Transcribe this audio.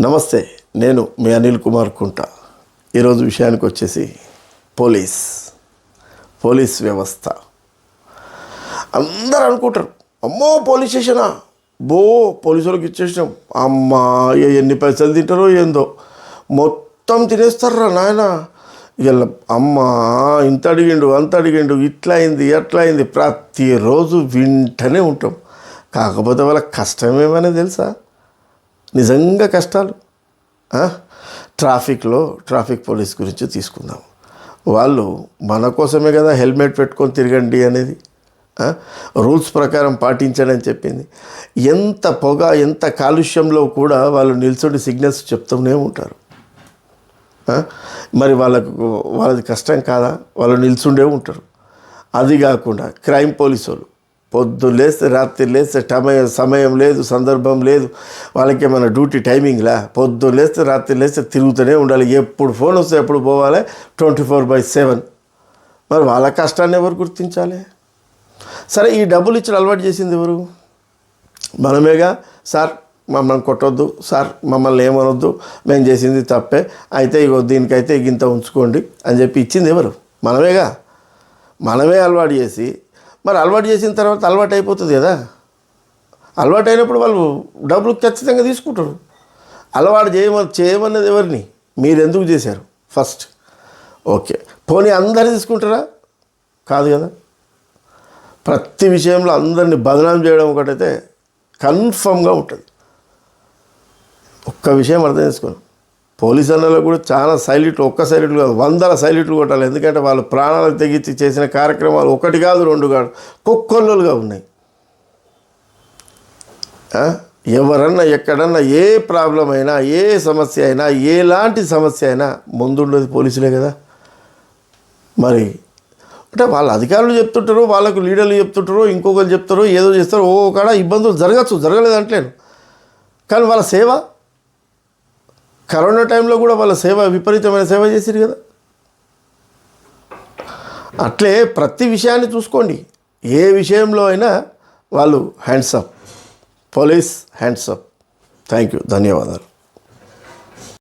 నమస్తే నేను మీ అనిల్ కుమార్ కుంట. ఈరోజు విషయానికి వచ్చేసి పోలీస్ పోలీస్ వ్యవస్థ. అందరు అనుకుంటారు అమ్మో పోలీస్ స్టేషనా? బో పోలీసు వాళ్ళకి ఇచ్చేసినాం. అమ్మా ఎన్ని పైసలు తింటారో ఏందో. మొత్తం తినేస్తారా నాయన? ఇలా అమ్మా ఇంత అడిగిండు అంత అడిగిండు ఇట్లా అయింది ఎట్లా అయింది. ప్రతిరోజు వింటనే ఉంటాం. కాకపోతే వాళ్ళ కష్టం ఏమైనా తెలుసా? నిజంగా కష్టాలు? ట్రాఫిక్లో ట్రాఫిక్ పోలీస్ గురించి తీసుకుందాం. వాళ్ళు మన కోసమే కదా హెల్మెట్ పెట్టుకొని తిరగండి అనేది. రూల్స్ ప్రకారం పాటించండి అని చెప్పింది. ఎంత పొగ ఎంత కాలుష్యంలో కూడా వాళ్ళు నిల్చొని సిగ్నల్స్ చెప్తూనే ఉంటారు. మరి వాళ్ళకు వాళ్ళది కష్టం కాదా? వాళ్ళు నిల్చుండే ఉంటారు. అది కాకుండా క్రైమ్ పోలీసు వాళ్ళు పొద్దు లేస్తే రాత్రి లేస్తే టమయం సమయం లేదు సందర్భం లేదు. వాళ్ళకి ఏమైనా డ్యూటీ టైమింగ్లా? పొద్దు లేస్తే రాత్రి లేస్తే తిరుగుతూనే ఉండాలి. ఎప్పుడు ఫోన్ వస్తే ఎప్పుడు పోవాలి? Twenty four by seven. మరి వాళ్ళ కష్టాన్ని ఎవరు గుర్తించాలి? సరే ఈ డబ్బులు ఇచ్చిన అలవాటు చేసింది ఎవరు? మనమేగా సార్ మమ్మల్ని కొట్టొద్దు. సార్ మమ్మల్ని ఏమనొద్దు. మేము చేసింది తప్పే. అయితే ఇగో దీనికైతే ఇంత ఉంచుకోండి అని చెప్పి ఇచ్చింది ఎవరు? మనమేగా? మనమే అలవాటు చేసి మరి అలవాటు చేసిన తర్వాత అలవాటు అయిపోతుంది కదా. అలవాటు అయినప్పుడు వాళ్ళు డబ్బులు ఖచ్చితంగా తీసుకుంటారు. అలవాటు చేయమని చేయమన్నది ఎవరిని? మీరు ఎందుకు చేశారు? ఫస్ట్. ఓకే. పోనీ అందరు తీసుకుంటారా? కాదు కదా. ప్రతి విషయంలో అందరిని బదనాం చేయడం ఒకటైతే కన్ఫర్మ్గా ఉంటుంది. ఒక్క విషయం అర్థం చేసుకోండి పోలీస్ అన్నలో కూడా చాలా సైలెంట్లు ఒక్క సైలెంట్లు కాదు వందల సైలెంట్లు కొట్టాలి. ఎందుకంటే వాళ్ళు ప్రాణాలకు తెగించి చేసిన కార్యక్రమాలు ఒకటి కాదు రెండు కాదు కుక్కొల్లులుగా ఉన్నాయి. ఎవరన్నా ఎక్కడన్నా ఏ ప్రాబ్లం అయినా ఏ సమస్య అయినా ఎలాంటి సమస్య అయినా ముందుండేది పోలీసులే కదా. మరి అంటే వాళ్ళ అధికారులు చెప్తుంటారు వాళ్ళకు లీడర్లు చెప్తుంటారు ఇంకొకరు చెప్తారు ఏదో చేస్తారు ఓ కాడ ఇబ్బందులు జరగచ్చు జరగలేదు అంటలేను కానీ వాళ్ళ సేవ కరోనా టైంలో కూడా వాళ్ళ సేవ విపరీతమైన సేవ చేసిరు కదా. అట్లే ప్రతి విషయాన్ని చూసుకోండి. ఏ విషయంలో అయినా వాళ్ళు hands up police hands up thank you ధన్యవాదాలు.